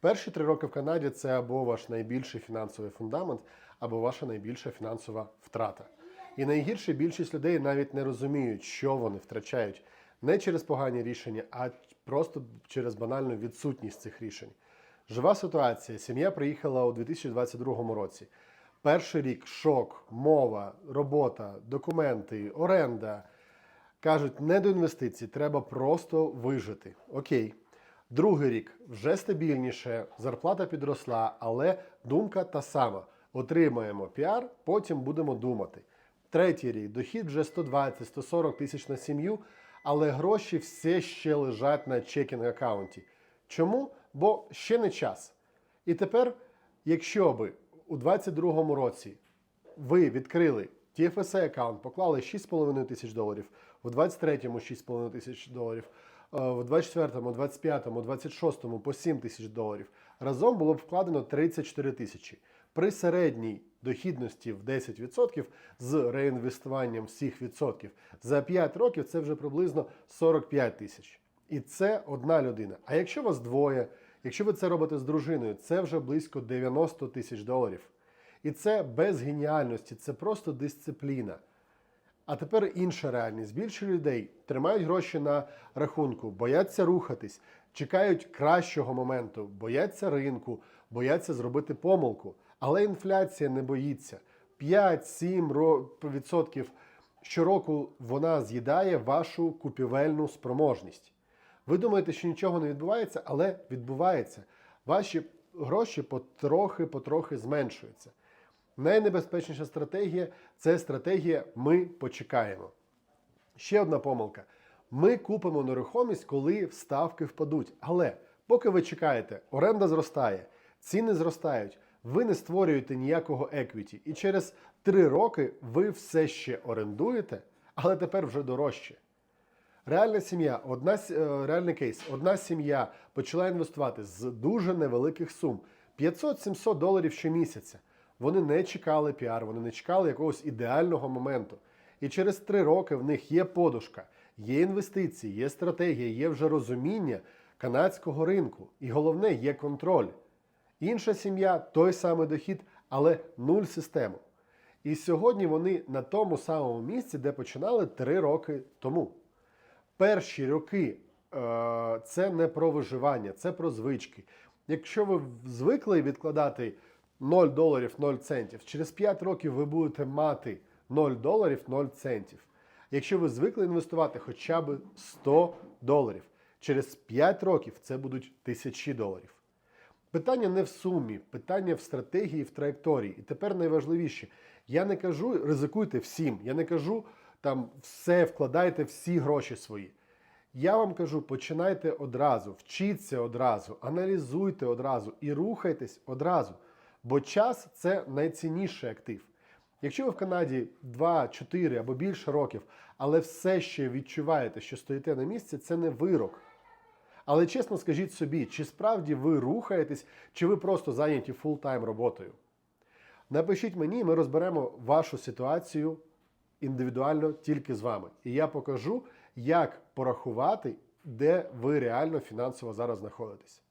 Перші три роки в Канаді це або ваш найбільший фінансовий фундамент, або ваша найбільша фінансова втрата. І найгірше більшість людей навіть не розуміють, що вони втрачають не через погані рішення, а просто через банальну відсутність цих рішень. Жива ситуація. Сім'я приїхала у 2022 році. Перший рік шок, мова, робота, документи, оренда. Кажуть, не до інвестицій, треба просто вижити. Окей. Другий рік вже стабільніше, зарплата підросла, але думка та сама. Отримаємо піар, потім будемо думати. Третій рік дохід вже 120-140 тисяч на сім'ю, але гроші все ще лежать на чекінг аккаунті. Чому? Бо ще не час. І тепер, якщо би у 2022 році ви відкрили TFSA аккаунт, поклали 6,5 тисяч доларів, в 23-му 6,5 тисяч доларів, в 24-му, 25-му, 26-му по 7 тисяч доларів. Разом було б вкладено 34 тисячі. При середній дохідності в 10% з реінвестуванням всіх відсотків за 5 років це вже приблизно 45 тисяч. І це одна людина. А якщо вас двоє, якщо ви це робите з дружиною, це вже близько 90 тисяч доларів. І це без геніальності, це просто дисципліна. А тепер інша реальність. Більше людей тримають гроші на рахунку, бояться рухатись, чекають кращого моменту, бояться ринку, бояться зробити помилку. Але інфляція не боїться. 5-7% щороку вона з'їдає вашу купівельну спроможність. Ви думаєте, що нічого не відбувається, але відбувається. Ваші гроші потрохи-потрохи зменшуються. Найнебезпечніша стратегія це стратегія ми почекаємо. Ще одна помилка. Ми купимо нерухомість, коли ставки впадуть. Але поки ви чекаєте, оренда зростає, ціни зростають, ви не створюєте ніякого еквіті. І через 3 роки ви все ще орендуєте, але тепер вже дорожче. Реальна сім'я, одна е, реальний кейс. Одна сім'я почала інвестувати з дуже невеликих сум 500-700 доларів щомісяця. Вони не чекали піар, вони не чекали якогось ідеального моменту. І через три роки в них є подушка, є інвестиції, є стратегія, є вже розуміння канадського ринку. І головне, є контроль. Інша сім'я той самий дохід, але нуль систему. І сьогодні вони на тому самому місці, де починали три роки тому. Перші роки е, це не про виживання, це про звички. Якщо ви звикли відкладати 0 доларів 0 центів, через 5 років ви будете мати 0 доларів 0 центів. Якщо ви звикли інвестувати хоча б 100 доларів, через 5 років це будуть тисячі доларів. Питання не в сумі, питання в стратегії, в траєкторії. І тепер найважливіше, я не кажу ризикуйте всім, я не кажу там все вкладайте всі гроші свої. Я вам кажу, починайте одразу, вчіться одразу, аналізуйте одразу і рухайтесь одразу. Бо час це найцінніший актив. Якщо ви в Канаді 2, 4 або більше років, але все ще відчуваєте, що стоїте на місці, це не вирок. Але чесно скажіть собі, чи справді ви рухаєтесь, чи ви просто зайняті фултайм роботою? Напишіть мені, ми розберемо вашу ситуацію індивідуально тільки з вами. І я покажу, як порахувати, де ви реально фінансово зараз знаходитесь.